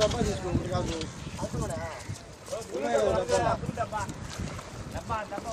డబ్బా తీసుకోండి కాదు డబ్బా డబ్బా డబ్బా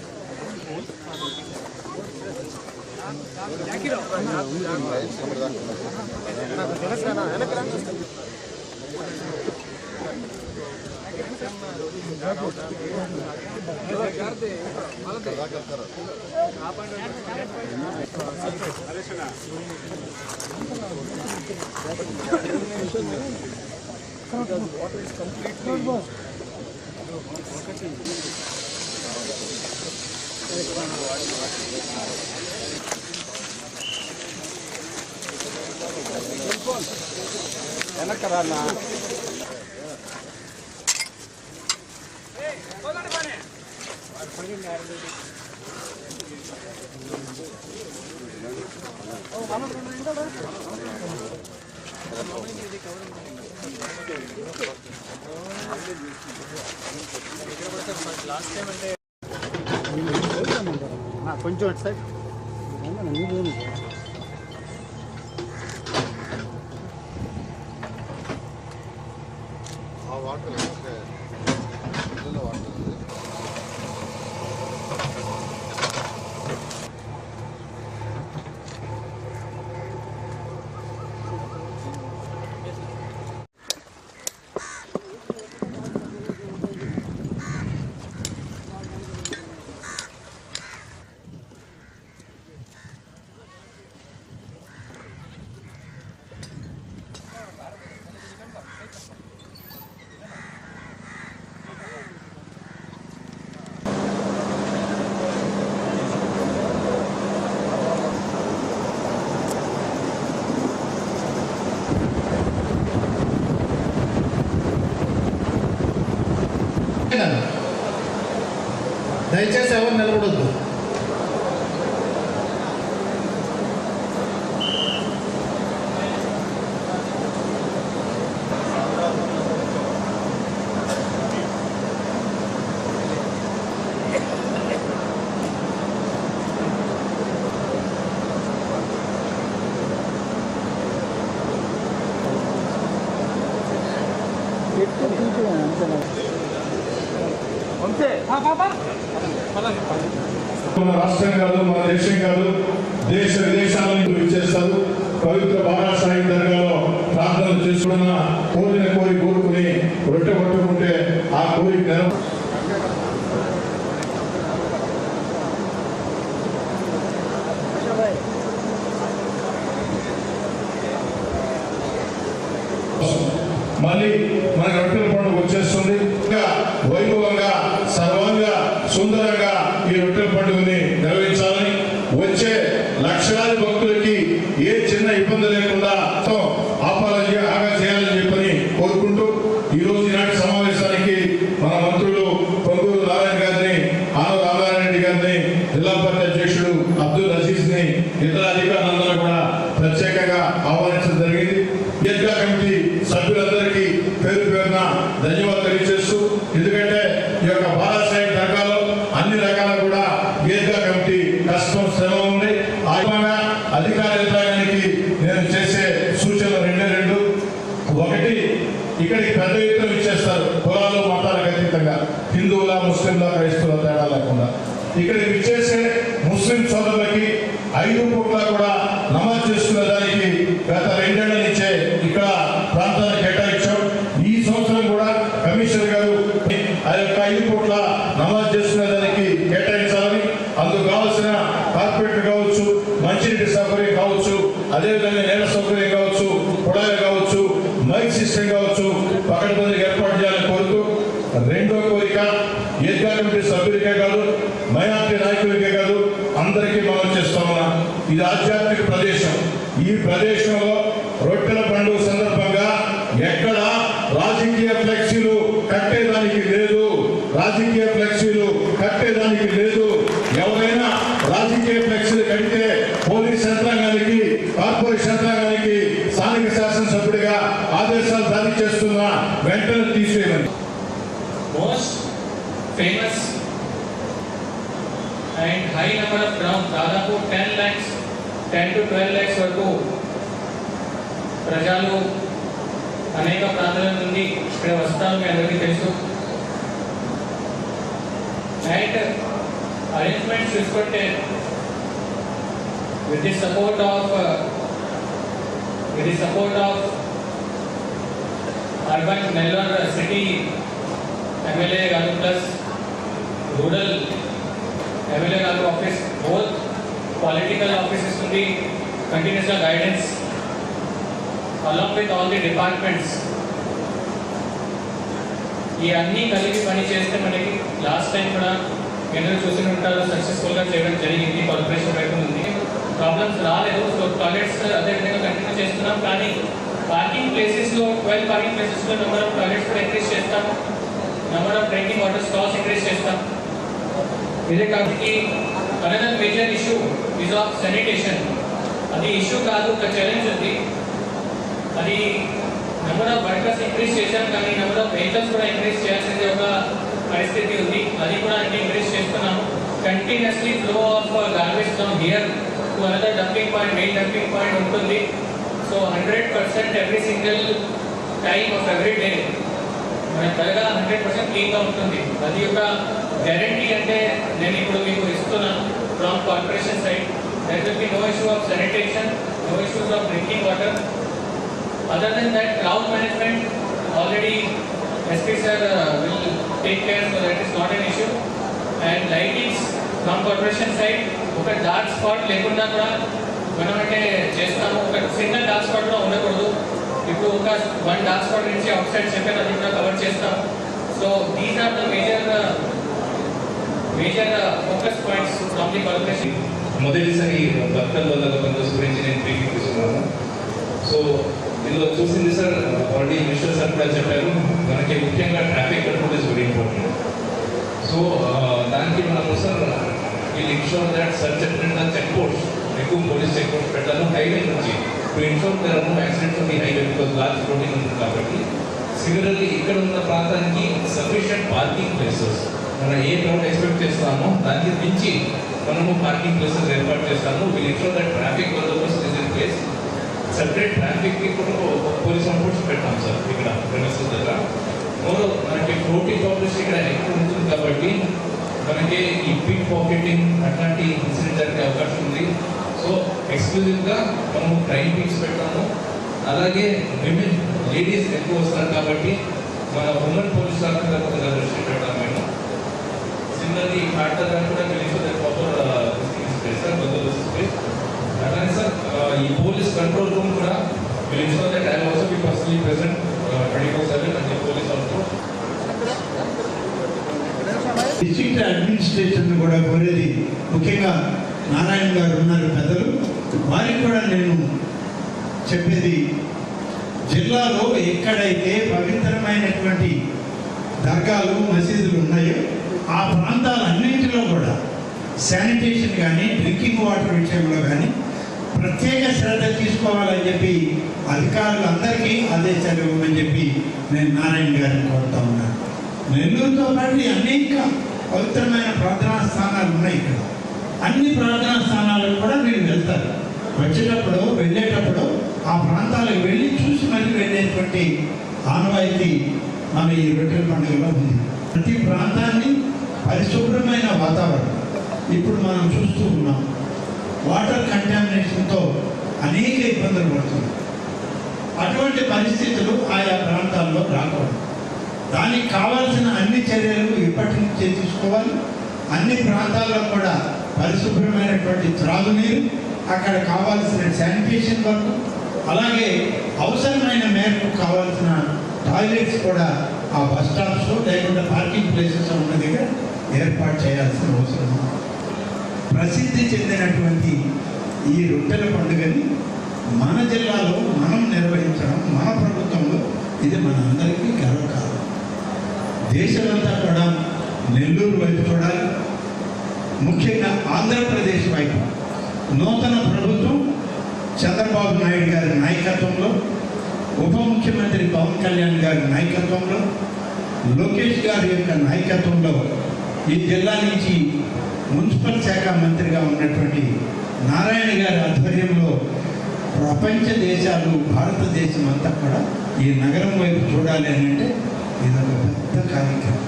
Because water is completely వెనకరా అన్న కొంచెం అటు సైడ్ ఆ మన రాష్ట్రం కాదు మన దేశం కాదు దేశ విదేశాల నుంచి విచ్చేస్తారు పవిత్ర బారాసాయి దర్గాలో ప్రార్థన చేసుకున్న కోరిన కోరి కోరుకుని రొట్టె పట్టుకుంటే ఆ కోరిక నెరవేరు మళ్ళీ మన రొట్టెల పండుగ వచ్చేస్తుంది ఇంకా వైభవంగా సర్వంగా సుందరంగా ఈ రొట్టెల పండుగని నిర్వహించాలని వచ్చే లక్షలాది భక్తులకి ఏ చిన్న ఇబ్బంది లేకుండా తో ఆపాలని ఆగా చేయాలని చెప్పని కోరుకుంటూ ఈ రోజు ఈనాటి సమావేశానికి మన మంత్రులు పొంగూరు నారాయణ గారిని ఆనవ రామారాయణ రెడ్డి గారిని జిల్లా పార్టీ అధ్యక్షుడు అబ్దుల్ ఆహ్వానించడం జరిగింది ఈద్గా కమిటీ సభ్యులందరికీ పేరు పేరున ధన్యవాదాలు తెలియజేస్తూ ఎందుకంటే ఈ యొక్క బాలాసాహెబ్ దర్గాలో అన్ని రకాల కూడా ఈద్గా కమిటీ కష్టం శ్రమ ఉంది ఆ విధంగా అధికార యంత్రాంగానికి నేను చేసే సూచనలు రెండే రెండు ఒకటి ఇక్కడికి పెద్ద ఎత్తున ఇచ్చేస్తారు కులాలు మతాలకు అతీతంగా హిందువుల ముస్లింల క్రైస్తవుల తేడా ఇక్కడ విచ్చేసే ముస్లిం సోదరులకి ఐదు పూట్ల కూడా నమాజ్ చేసుకునే దానికి గత రెండేళ్ళ నుంచే ఇక్కడ ప్రాంతాన్ని కేటాయించాం ఈ సంవత్సరం కూడా కమిషనర్ గారు ఆ యొక్క ఐదు పూట్ల నమాజ్ చేసుకునే దానికి కేటాయించాలని అందుకు కావాల్సిన కార్పొరేటర్ కావచ్చు మంచినీటి సౌకర్యం కావచ్చు అదేవిధంగా నేల సౌకర్యం కావచ్చు కుళాయిలు కావచ్చు మైక్ సిస్టమ్ కావచ్చు పకడ్బందీగా ఏర్పాటు చేయాలని కోరుతూ రెండో కోరిక ఈద్గా కమిటీ సభ్యులకే కాదు మైనార్టీ నాయకులకే కాదు అందరికీ మనం చేస్తామన్నా ఇది ఆధ్యాత్మిక ప్రదేశం ఈ ప్రదేశంలో రొట్టెల పండుగ సందర్భంగా ఎక్కడ రాజకీయ ఫ్లెక్సీలు కట్టేదానికి లేదు రాజకీయ ఫ్లెక్సీలు లేదు. ఎవరైనా రాజకీయ ఫ్లెక్సీలు కడితే పోలీస్ యంత్రాంగానికి కార్పొరేషన్ యంత్రాంగానికి స్థానిక శాసనసభ్యుడిగా ఆదేశాలు జారీ చేస్తున్నా వెంటనే తీసేయమని. Most famous and high number of దాదాపు ten lakhs ten to twelve lakhs వరకు ప్రజలు అనేక ప్రాంతాల నుండి ఇక్కడ వస్తారు మీ అందరికీ తెలుసు అండ్ అరేంజ్మెంట్స్ చూసుకుంటే with the support of with the support of urban Nellore city MLA గారు ప్లస్ రూరల్ ఎమ్మెల్యే గారు ఆఫీస్ బోత్ పొలిటికల్ ఆఫీసెస్ నుండి కంటిన్యూస్గా guidance along with all the departments ఈ అన్నీ కలిపి పని చేస్తే మనకి లాస్ట్ టైం కూడా అందరూ చూసిన ఉంటారు సక్సెస్ఫుల్గా చేయడం జరిగింది కార్పొరేషన్ వైపు ఉంది ప్రాబ్లమ్స్ రాలేదు. సో టాయిలెట్స్ అదేవిధంగా కంటిన్యూ చేస్తున్నాం. కానీ పార్కింగ్ ప్లేసెస్లో ట్వెల్వ్ పార్కింగ్ ప్లేసెస్లో నెంబర్ ఆఫ్ టాయిలెట్స్ కూడా ఇంక్రీజ్ చేస్తాం. Number of drinking water stalls increase చేస్తాం. ఇదే కాబట్టి another major issue is of sanitation అది ఇష్యూ కాదు ఒక ఛాలెంజ్ ఉంది. అది నెంబర్ ఆఫ్ వర్కర్స్ ఇంక్రీజ్ చేశాం కానీ నెంబర్ ఆఫ్ వెహికల్స్ కూడా ఇంక్రీజ్ చేయాల్సింది ఒక పరిస్థితి ఉంది అది కూడా అంటే ఇంక్రీజ్ చేస్తున్నాము continuously flow of garbage from here to another dumping point main dumping point ఉంటుంది so hundred percent every single time of every day మన త్వరగా హండ్రెడ్ పర్సెంట్ క్లీన్గా ఉంటుంది అది ఒక గ్యారంటీ అంటే నేను ఇప్పుడు మీకు ఇస్తున్నాను from corporation side there will be no issue of sanitation no issues of drinking water other than that crowd management already SP sir will take care so that is not an issue and lightings from corporation side ఒక dark spot లేకుండా కూడా మనం అంటే చేస్తాము. ఒక single dark spot కూడా ఉండకూడదు. ఇప్పుడు ఒక వన్ డార్క్ స్పాట్ నుంచి అవుట్ సైడ్ చెప్పారు అది కూడా కవర్ చేస్తాం. So these are the major major focus points from the corporation మొదటిసారి భక్తల వల్ల బందోబస్తు గురించి నేను బ్రీఫింగ్ ఇస్తున్నాను సో ఇందులో చూసింది సార్ ఆల్రెడీ మినిస్టర్ సార్ కూడా చెప్పారు మనకి ముఖ్యంగా traffic control is very important so దానికి మనము sir will ensure that search and check post ఎక్కువ పోలీస్ చెక్ పోస్ట్ పెట్టాను హైవే నుంచి to ensure there no accidents on the highway because large roading ఉంది కాబట్టి సిమిలర్లీ ఇక్కడ ఉన్న ప్రాంతానికి సఫిషియంట్ పార్కింగ్ ప్లేసెస్ మనం ఏ క్రౌడ్ ఎక్స్పెక్ట్ చేస్తామో దానికి మించి మనము పార్కింగ్ ప్లేసెస్ ఏర్పాటు చేస్తాము విల్ ఇన్షూర్ దట్ ట్రాఫిక్ బందోబస్తు ఇస్ ఇన్ ప్లేస్ సెపరేట్ ట్రాఫిక్కి కూడా పోలీస్ అవుట్పుట్స్ పెట్టాం సార్ ఇక్కడ ప్రెమిసెస్ దగ్గర మరో మనకి ఫ్లోటింగ్ పాపులేషన్ ఇక్కడ ఎక్కువ ఉంటుంది కాబట్టి మనకి ఈ పిక్ పాకెటింగ్ అట్లాంటి ఇన్సిడెంట్ జరిగే అవకాశం ఉంది. సో ఎక్స్క్లూజివ్గా మనము ట్రైన్ పిక్స్ పెట్టాము అలాగే విమెన్ లేడీస్ ఎక్కువ వస్తారు కాబట్టి మన ఉమెన్ పోలీస్ ఆఫీసర్ కూడా దృష్టి పెట్టాము మేము. సిమిలర్లీ ఫ్యాక్టర్ కూడా తెలిసి ప్రాపర్ సార్ బందోబస్తు స్పేస్ అలానే సార్ ఈ పోలీస్ కంట్రోల్ రూమ్ కూడా will ensure that I also be personally present twenty four seven అంటే పోలీస్ ఆల్సో డిస్ట్రిక్ట్ అడ్మినిస్ట్రేషన్ కూడా కోరేది ముఖ్యంగా నారాయణ గారు ఉన్నారు పెద్దలు. వారికి కూడా నేను చెప్పేది జిల్లాలో ఎక్కడైతే పవిత్రమైనటువంటి దర్గాలు మసీదులు ఉన్నాయో ఆ ప్రాంతాలన్నింటిలో కూడా శానిటేషన్ కానీ డ్రింకింగ్ వాటర్ విషయంలో కానీ ప్రత్యేక శ్రద్ధ తీసుకోవాలని చెప్పి అధికారులందరికీ ఆదేశాలు ఇవ్వమని చెప్పి నేను నారాయణ గారిని కోరుతా ఉన్నాను. నెల్లూరుతో పాటు అనేక పవిత్రమైన ప్రార్థనా స్థానాలు ఉన్నాయి ఇక్కడ. అన్ని ప్రార్థనా స్థానాలకు కూడా మీరు వెళ్తారు. వచ్చేటప్పుడు వెళ్ళేటప్పుడు ఆ ప్రాంతాలకు వెళ్ళి చూసి మళ్ళీ వెళ్ళేటువంటి ఆనవాయితీ మన ఈ రొట్టెల పండుగలో ఉంది. ప్రతి ప్రాంతాన్ని పరిశుభ్రమైన వాతావరణం. ఇప్పుడు మనం చూస్తూ ఉన్నాం. వాటర్ కంటామినేషన్తో అనేక ఇబ్బందులు పడుతున్నాయి అటువంటి పరిస్థితులు ఆయా ప్రాంతాల్లో రాకూడదు. దానికి కావాల్సిన అన్ని చర్యలు ఇప్పటి నుంచే తీసుకోవాలి. అన్ని ప్రాంతాల్లో కూడా పరిశుభ్రమైనటువంటి త్రాగునీరు అక్కడ కావాల్సిన శానిటేషన్ వర్క్ అలాగే అవసరమైన మేరకు కావాల్సిన టాయిలెట్స్ కూడా ఆ బస్ స్టాప్స్ లేకుండా పార్కింగ్ ప్లేసెస్ ఉన్న దగ్గర ఏర్పాటు చేయాల్సిన అవసరం ప్రసిద్ధి చెందినటువంటి ఈ రొట్టెల పండుగని మన జిల్లాలో మనం నిర్వహించడం మన ప్రభుత్వంలో ఇది మన అందరికీ దేశమంతా కూడా నెల్లూరు వైపు చూడాలి ముఖ్యంగా ఆంధ్రప్రదేశ్ వైపు నూతన ప్రభుత్వం చంద్రబాబు నాయుడు గారి నాయకత్వంలో ఉప ముఖ్యమంత్రి పవన్ కళ్యాణ్ గారి నాయకత్వంలో లోకేష్ గారి యొక్క నాయకత్వంలో ఈ జిల్లా నుంచి మున్సిపల్ శాఖ మంత్రిగా ఉన్నటువంటి నారాయణ గారి ఆధ్వర్యంలో ప్రపంచ దేశాలు భారతదేశం అంతా కూడా ఈ నగరం వైపు చూడాలి అని అంటే ఇదొక పెద్ద కార్యక్రమం.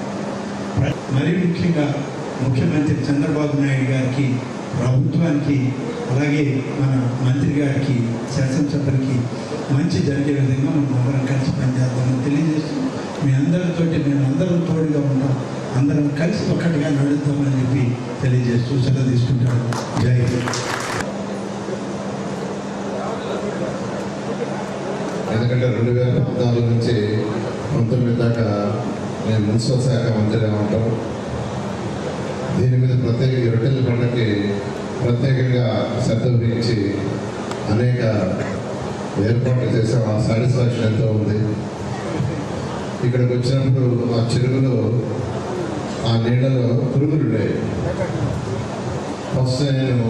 మరీ ముఖ్యంగా ముఖ్యమంత్రి చంద్రబాబు నాయుడు గారికి ప్రభుత్వానికి అలాగే మన మంత్రి గారికి శాసనసభ్యులకి మంచి జరిగే విధంగా మనం అందరం కలిసి పనిచేద్దామని తెలియజేస్తూ మీ అందరితోటి మేము అందరం తోడుగా ఉంటాం. అందరం కలిసి ఒక్కటిగా నడుద్దామని చెప్పి తెలియజేస్తూ సెలవు తీసుకుంటాను జై ఎందుకంటే రెండు వేల పద్నాలుగు నుంచి పంతొమ్మిది దాకా నేను మున్సిపల్ శాఖ మంత్రిగా ఉంటాం దీని మీద ప్రత్యేక రొట్టెల పండుగకి ప్రత్యేకంగా శ్రద్ధ వహించి అనేక ఏర్పాట్లు చేసాం ఆ సాటిస్ఫాక్షన్ ఎంతో ఉంది. ఇక్కడికి వచ్చినప్పుడు ఆ చెరువులో ఆ నీళ్ళలో పురుగులు ఉండేవి ఫస్ట్ నేను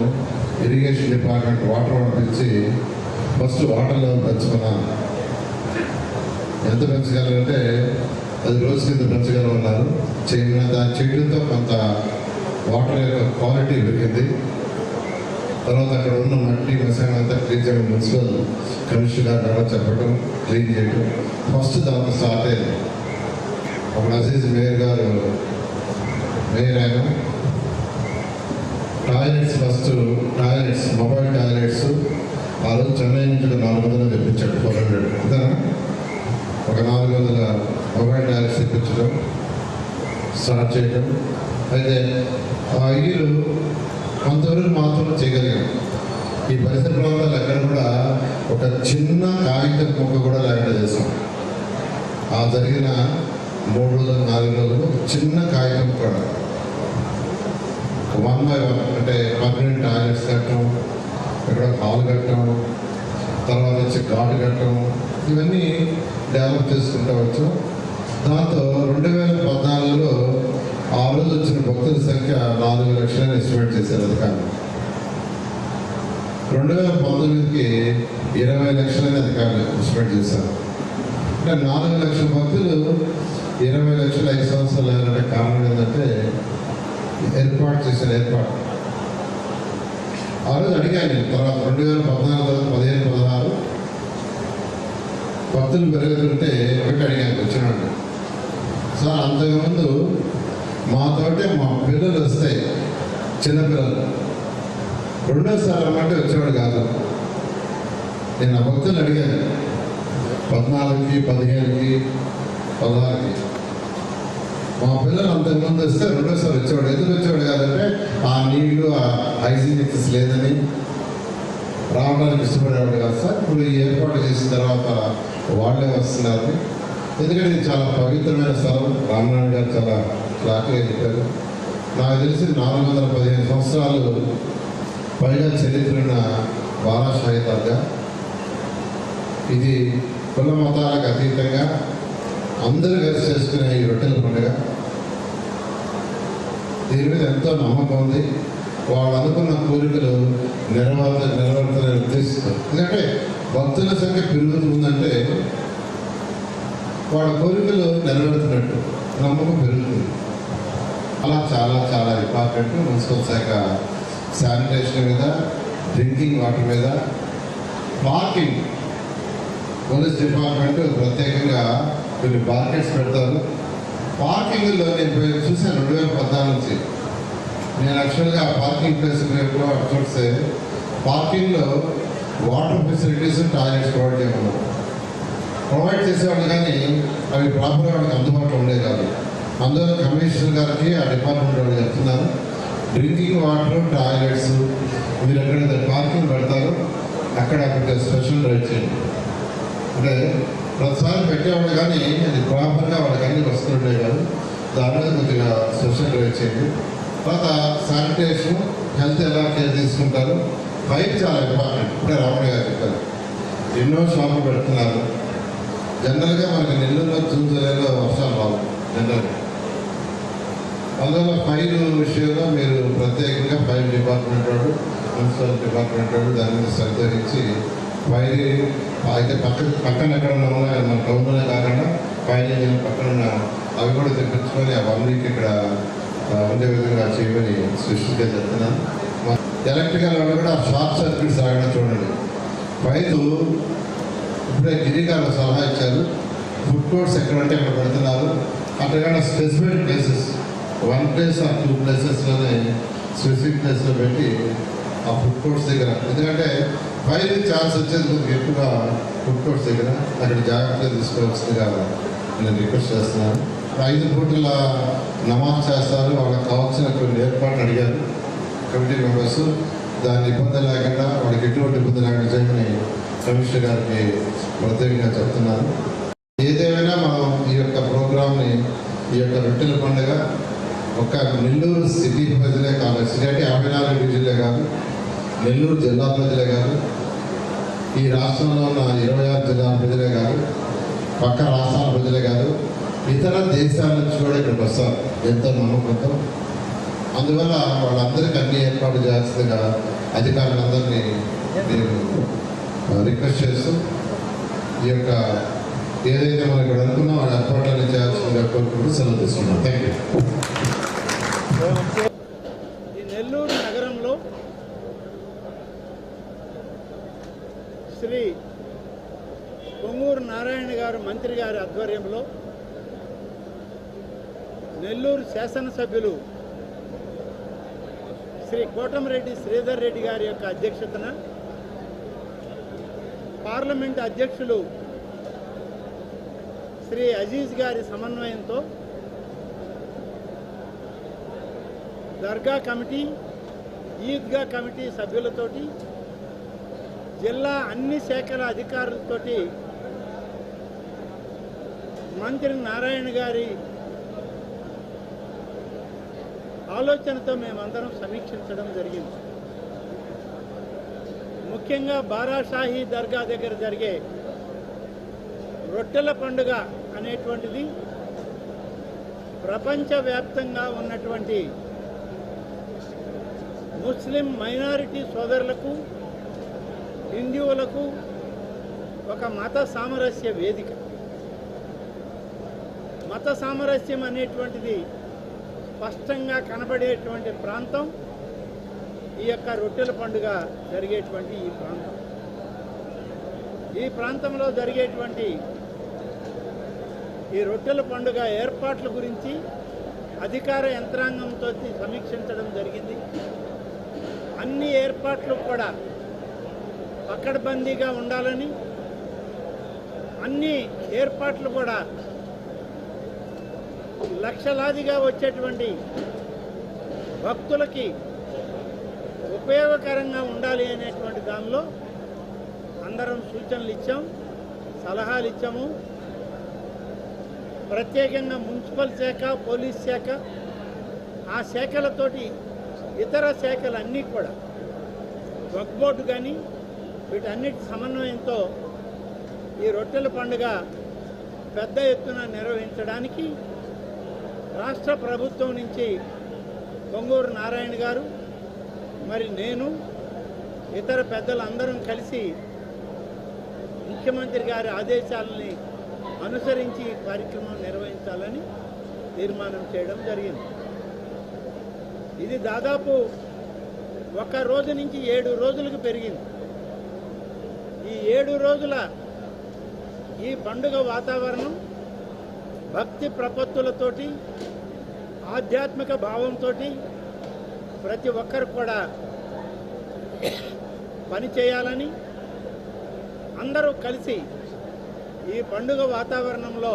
ఇరిగేషన్ డిపార్ట్మెంట్ వాటర్ పంపించి ఫస్ట్ వాటర్ లెవెల్ పెంచుకున్నాను. ఎంత పెంచగలరంటే అది రోజుల కింద పెంచగలమన్నారు చేయడం దాన్ని చేయడంతో కొంత వాటర్ యొక్క క్వాలిటీ పెరిగింది. తర్వాత అక్కడ ఉన్న మట్టి మసాలా అంతా క్లీన్ చేయడం మున్సిపల్ కమిషనర్ గారు కూడా చెప్పడం క్లీన్ చేయడం. ఫస్ట్ దాంతో స్టార్ట్ అయింది. ఒక అజీజ్ మేయర్ గారు మేయర్ ఆయన. Toilets first toilets mobile toilets. ఆ రోజు చెన్నై నుంచి నాలుగు వందలు తెప్పించాడు ఫోర్ హండ్రెడ్. అంతేనా? ఒక నాలుగు వందల మొబైల్ టాయిలెట్స్ తెప్పించడం స్టార్ట్ చేయడం. అయితే ఆ ఇల్లు కొంతవరకు మాత్రం చేయగలిగాం. ఈ పరిసర ప్రాంతాలు ఎక్కడ కూడా ఒక చిన్న కాగితం మొక్క కూడా లేకుండా చేసాం ఆ జరిగిన మూడు రోజులు నాలుగు రోజులు చిన్న కాగితం కూడా. వన్ బై వన్ అంటే పర్మనెంట్ టాయిలెట్స్ కట్టడం ఇక్కడ హాల్ కట్టడం తర్వాత వచ్చి ఘాటు కట్టడం ఇవన్నీ డెవలప్ చేసుకుంటూ వచ్చు. దాంతో రెండు వేల పద్నాలుగులో ఆ రోజు వచ్చిన భక్తుల సంఖ్య నాలుగు లక్షలని ఎస్టిమేట్ చేశారు అధికారులు. రెండు వేల పంతొమ్మిదికి ఇరవై లక్షలని అధికారులు ఎస్టిమేట్ చేశారు. అంటే నాలుగు లక్షల భక్తులు ఇరవై లక్షల ఐదు సంవత్సరాలు అయ్యారంటే కారణం ఏంటంటే ఏర్పాటు చేసిన ఏర్పాటు. ఆ రోజు అడిగాను తర్వాత రెండు వేల పద్నాలుగు తర్వాత పదిహేను పదహారు భక్తులు పెరుగుతుంటే ఒకటి అడిగాను వచ్చినాడు సార్ అంతకుముందు మాతోటే మా పిల్లలు వస్తాయి చిన్నపిల్లలు. రెండోసారి అమ్మంటే వచ్చేవాడు కాదు. నేను ఆ భక్తులు అడిగాను పద్నాలుగుకి పదిహేనుకి పదహారుకి. మా పిల్లలు అంతకుముందు వస్తే రెండోసారి వచ్చేవాడు. ఎందుకు వచ్చేవాడు కాదంటే ఆ నీళ్ళు ఆ హైజీనిక్స్ లేదని. రావడానికి ఇష్టపడేవాడు కాదు సార్. ఇప్పుడు ఈ ఏర్పాటు చేసిన తర్వాత వాళ్ళే వస్తున్నారు. ఎందుకంటే ఇది చాలా పవిత్రమైన స్థలం. రామనాయుడు గారు చాలా క్లాక్గా చెప్పారు. నాకు తెలిసి నాలుగు వందల పదిహేను సంవత్సరాలు పైగా చరిత్ర ఉన్న బాలాషాహి దర్గా ఇది కుల మతాలకు అతీతంగా అందరూ కలిసి చేసుకునే ఈ రొట్టెల పండుగ. దీని మీద ఎంతో నమ్మకం ఉంది. వాళ్ళు అనుకున్న కోరికలు నెరవేర్త నెరవేర్తని ఉద్దేశిస్తారు ఎందుకంటే భక్తుల సంఖ్య పెరుగుతుంది వాళ్ళ కోరికలు నెరవేరుతున్నట్టు నమ్మకం పెరుగుతుంది. అలా చాలా చాలా ఇంపార్టెంట్. మున్సిపల్ శాఖ శానిటేషన్ మీద డ్రింకింగ్ వాటర్ మీద పార్కింగ్ పోలీస్ డిపార్ట్మెంట్ ప్రత్యేకంగా కొన్ని బార్కెట్స్ పెడతారు. పార్కింగ్లో నేను పోయి చూశాను రెండు వేల పద్నాలుగు నుంచి. నేను యాక్చువల్గా పార్కింగ్ ప్లేస్ కూడా చూస్తే పార్కింగ్లో వాటర్ ఫెసిలిటీస్ టాయిలెట్స్ ప్రొవైడ్ చేయమన్నాను ప్రొవైడ్ చేసేవాళ్ళు కానీ అవి ప్రాపర్గా వాళ్ళకి అందుబాటులో ఉండే కాదు. అందువల్ల కమిషనర్ గారికి ఆ డిపార్ట్మెంట్ వాళ్ళు చెప్తున్నారు డ్రింకింగ్ వాటర్ టాయిలెట్స్ మీరు ఎక్కడైతే పార్కింగ్ పెడతారో అక్కడ అక్కడ స్పెషల్ రైట్ చేయండి. అంటే ప్రతిసారి పెట్టేవాళ్ళు కానీ అది ప్రాపర్గా వాళ్ళకి అన్ని వస్తుండే కాదు. దాని మీద కొద్దిగా స్పెషల్ రైట్ చేయండి. తర్వాత శానిటేషన్ హెల్త్ ఎలా కేర్ తీసుకుంటారు? ఫైర్ చాలా ఇంపార్టెంట్. ఇప్పుడే రాముడి గారు చెప్పారు. ఎన్నో షాపులు పెడుతున్నారు. జనరల్గా మనకి నెల్లూరులో జూన్ జూలైలో వర్షాలు రావు జనరల్గా. అందువల్ల ఫైల్ విషయంలో మీరు ప్రత్యేకంగా ఫైల్ డిపార్ట్మెంట్ వాడు మున్సిపల్ డిపార్ట్మెంట్ వాడు దాని మీద శ్రద్ధ వహించి ఫైల్ అయితే పక్క పక్కన ఎక్కడ ఉన్న మన టౌన్లోనే కాకుండా ఫైల్ పక్కన ఉన్న అవి కూడా తెప్పించుకొని ఆ వన్ వీక్ ఇక్కడ ఉండే విధంగా చేయమని సృష్టిగా చెప్తున్నాను ఎలక్ట్రికల్ వాళ్ళు కూడా షార్ట్ సర్క్యూట్స్ రావడం చూడండి. ఫైర్ ఇప్పుడే గిరి గారు సలహా ఇచ్చారు. ఫుడ్ కోర్ట్స్ ఎక్కడంటే అక్కడ పెడుతున్నారు. అక్కడ స్పెసిఫిక్ ప్లేసెస్ వన్ ప్లేస్ ఆ టూ ప్లేసెస్లోనే స్పెసిఫిక్ ప్లేస్లో పెట్టి ఆ ఫుడ్ కోర్ట్స్ దగ్గర. ఎందుకంటే ఫైవ్ ఛాన్స్ వచ్చేది ఎక్కువగా ఫుడ్ కోర్ట్స్ దగ్గర అక్కడ జాగ్రత్తగా తీసుకోవాల్సిందిగా నేను రిక్వెస్ట్ చేస్తున్నాను. ఐదు పూటల నమాజ్ చేస్తారు. వాళ్ళకి కావాల్సిన కొన్ని ఏర్పాట్లు అడిగారు. కమిటీ మెంబర్స్ దాని ఇబ్బంది లేకుండా వాళ్ళకి ఎటువంటి ఇబ్బంది లేకుండా చేయమని కమిషనర్ గారికి ప్రత్యేకంగా చెప్తున్నాను. ఏదేమైనా మనం ఈ యొక్క ప్రోగ్రామ్ని ఈ యొక్క రొట్టెల పండుగ ఒక నెల్లూరు సిటీ ప్రజలే కాదు సిటీ అంటే యాభై నాలుగు డివిజన్లే కాదు నెల్లూరు జిల్లా ప్రజలే కాదు ఈ రాష్ట్రంలో ఉన్న ఇరవై ఆరు జిల్లాల ప్రజలే కాదు పక్క రాష్ట్రాల ప్రజలే కాదు ఇతర దేశాల నుంచి కూడా ఇక్కడికి వస్తారు ఎంతో నమ్మకంతో అందువల్ల వాళ్ళందరికీ అన్ని ఏర్పాటు చేయాల్సిందిగా అధికారులందరినీ నేను రిక్వెస్ట్ చేస్తూ. ఈ యొక్క ఏదైతే మనం ఇక్కడ అనుకున్నాం ఆ ఏర్పాట్లన్నీ చేయాల్సిందిగా కోరుకుంటూ సెలవు తీసుకున్నాం. థ్యాంక్ యూ నెల్లూరు నగరంలో శ్రీ పొంగూరు నారాయణ గారు మంత్రి గారి ఆధ్వర్యంలో నెల్లూరు శాసనసభ్యులు శ్రీ కోటమిరెడ్డి శ్రీధర్ రెడ్డి గారి యొక్క అధ్యక్షతన పార్లమెంట్ అధ్యక్షులు శ్రీ అజీజ్ గారి సమన్వయంతో దర్గా కమిటీ ఈద్గా కమిటీ సభ్యులతోటి జిల్లా అన్ని శాఖల అధికారులతోటి మంత్రి నారాయణ గారి ఆలోచనతో మేమందరం సమీక్షించడం జరిగింది. ముఖ్యంగా బారాషాహి దర్గా దగ్గర జరిగే రొట్టెల పండుగ అనేటువంటిది ప్రపంచవ్యాప్తంగా ఉన్నటువంటి ముస్లిం మైనారిటీ సోదరులకు హిందువులకు ఒక మత సామరస్య వేదిక. మత సామరస్యం అనేటువంటిది స్పష్టంగా కనబడేటువంటి ప్రాంతం. ఈ యొక్క రొట్టెల పండుగ జరిగేటువంటి ఈ ప్రాంతం. ఈ ప్రాంతంలో జరిగేటువంటి ఈ రొట్టెల పండుగ ఏర్పాట్ల గురించి అధికార యంత్రాంగంతో సమీక్షించడం జరిగింది. అన్ని ఏర్పాట్లు కూడా పక్కడబందీగా ఉండాలని అన్ని ఏర్పాట్లు కూడా లక్షలాదిగా వచ్చేటువంటి భక్తులకి ఉపయోగకరంగా ఉండాలి అనేటువంటి దానిలో అందరం సూచనలు ఇచ్చాం సలహాలు ఇచ్చాము. ప్రత్యేకంగా మున్సిపల్ శాఖ పోలీస్ శాఖ ఆ శాఖలతోటి ఇతర శాఖలన్నీ కూడా వక్ బోర్డు కానీ వీటన్నిటి సమన్వయంతో ఈ రొట్టెల పండుగ పెద్ద ఎత్తున నిర్వహించడానికి రాష్ట్ర ప్రభుత్వం నుంచి పొంగూరు నారాయణ గారు మరి నేను ఇతర పెద్దలందరం కలిసి ముఖ్యమంత్రి గారి ఆదేశాలని అనుసరించి కార్యక్రమం నిర్వహించాలని తీర్మానం చేయడం జరిగింది. ఇది దాదాపు ఒక రోజు నుంచి ఏడు రోజులకు పెరిగింది. ఈ ఏడు రోజుల ఈ పండుగ వాతావరణం భక్తి ప్రపత్తులతోటి ఆధ్యాత్మిక భావంతో ప్రతి ఒక్కరు కూడా పని చేయాలని అందరూ కలిసి ఈ పండుగ వాతావరణంలో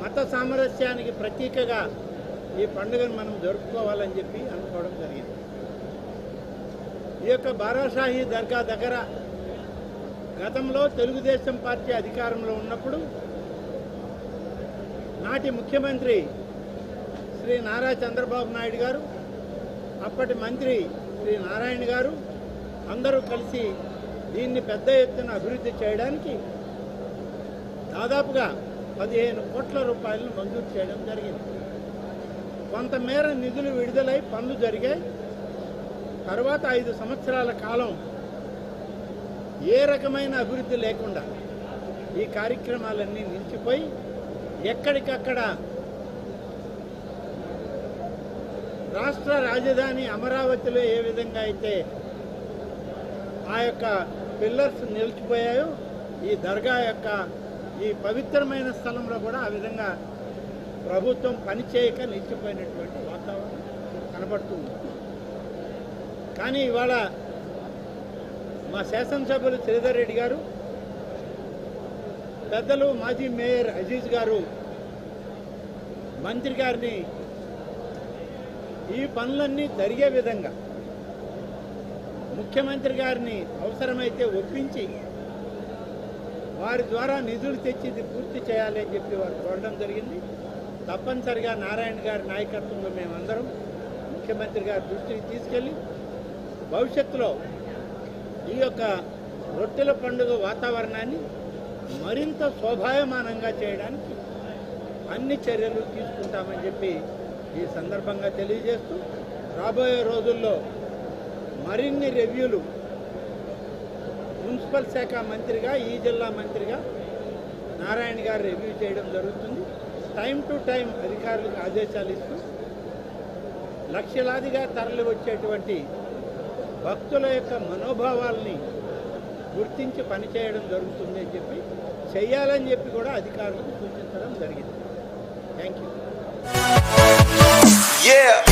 మత సామరస్యానికి ప్రతీకగా ఈ పండుగను మనం జరుపుకోవాలని చెప్పి అనుకోవడం జరిగింది. ఈ యొక్క బారాషాహి దర్గా దగ్గర గతంలో తెలుగుదేశం పార్టీ అధికారంలో ఉన్నప్పుడు నాటి ముఖ్యమంత్రి శ్రీ నారా చంద్రబాబు నాయుడు గారు అప్పటి మంత్రి శ్రీ నారాయణ గారు అందరూ కలిసి దీన్ని పెద్ద ఎత్తున అభివృద్ధి చేయడానికి దాదాపుగా పదిహేను కోట్ల రూపాయలను మంజూరు చేయడం జరిగింది. కొంతమేర నిధులు విడుదలై పనులు జరిగాయి. తర్వాత ఐదు సంవత్సరాల కాలం ఏ రకమైన అభివృద్ధి లేకుండా ఈ కార్యక్రమాలన్నీ నిలిచిపోయి ఎక్కడికక్కడ రాష్ట్ర రాజధాని అమరావతిలో ఏ విధంగా అయితే ఆ యొక్క పిల్లర్స్ నిలిచిపోయాయో ఈ దర్గా యొక్క ఈ పవిత్రమైన స్థలంలో కూడా ఆ విధంగా ప్రభుత్వం పనిచేయక నిలిచిపోయినటువంటి వాతావరణం కనబడుతుంది కానీ ఇవాళ మా శాసనసభ్యులు శ్రీధర్ రెడ్డి గారు పెద్దలు మాజీ మేయర్ అజీజ్ గారు మంత్రి గారిని ఈ పనులన్నీ జరిగే విధంగా ముఖ్యమంత్రి గారిని అవసరమైతే ఒప్పించి వారి ద్వారా నిధులు తెచ్చి ఇది పూర్తి చేయాలి అని చెప్పి వారు కోరడం జరిగింది. తప్పనిసరిగా నారాయణ గారి నాయకత్వంలో మేమందరం ముఖ్యమంత్రి గారి దృష్టికి తీసుకెళ్ళి భవిష్యత్తులో ఈ యొక్క రొట్టెల పండుగ వాతావరణాన్ని మరింత శోభాయమానంగా చేయడానికి అన్ని చర్యలు తీసుకుంటామని చెప్పి ఈ సందర్భంగా తెలియజేస్తూ రాబోయే రోజుల్లో మరిన్ని రివ్యూలు మున్సిపల్ శాఖ మంత్రిగా ఈ జిల్లా మంత్రిగా నారాయణ గారు రివ్యూ చేయడం జరుగుతుంది. టైం టు టైం అధికారులకు ఆదేశాలు ఇస్తూ లక్షలాదిగా తరలి వచ్చేటువంటి భక్తుల యొక్క మనోభావాల్ని గుర్తించి పనిచేయడం జరుగుతుంది అని చెప్పి చెయ్యాలని చెప్పి కూడా అధికారులకు సూచించడం జరిగింది. Thank you Yeah.